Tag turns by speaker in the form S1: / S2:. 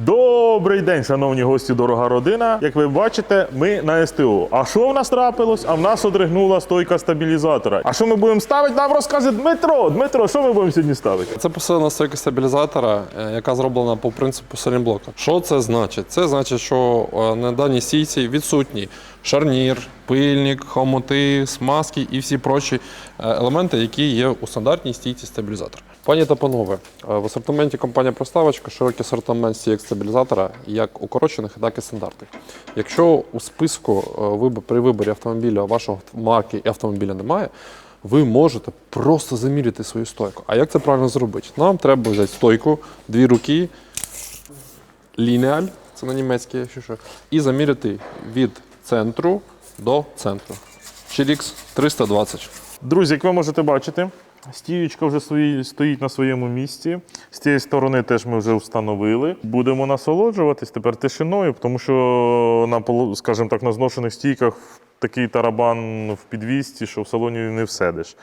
S1: Добрий день, шановні гості, дорога родина. Як ви бачите, ми на СТО. А що в нас трапилось? А в нас одригнула стойка стабілізатора. А що ми будемо ставити? Нам розкаже Дмитро. Дмитро, що ми будемо сьогодні ставити?
S2: Це посилена стойка стабілізатора, е, яка зроблена по принципу салінблока. Що це значить? Це значить, що е, на даній стійці відсутні шарнір, пильник, хомути, смазки і всі прочі е, елементи, які є у стандартній стійці стабілізатора. Пані та панове, е, в асортименті компанія Проставочка широкий асортимент стійок стабілізатора, як укорочених, так і стандартних. Якщо у списку е, при виборі автомобіля вашого марки і автомобіля немає, ви можете просто заміряти свою стойку. А як це правильно зробити? Нам треба взяти стойку, дві руки, лінеаль, це на німецький, що, і заміряти від центру до центру. Chilix 320.
S1: Друзі, як ви можете бачити, стіючка вже свої, стоїть на своєму місці. З цієї сторони теж ми вже встановили. Будемо насолоджуватись тепер тишиною, тому що на скажімо так, на зношених стійках такий тарабан в підвісті, що в салоні не всидиш.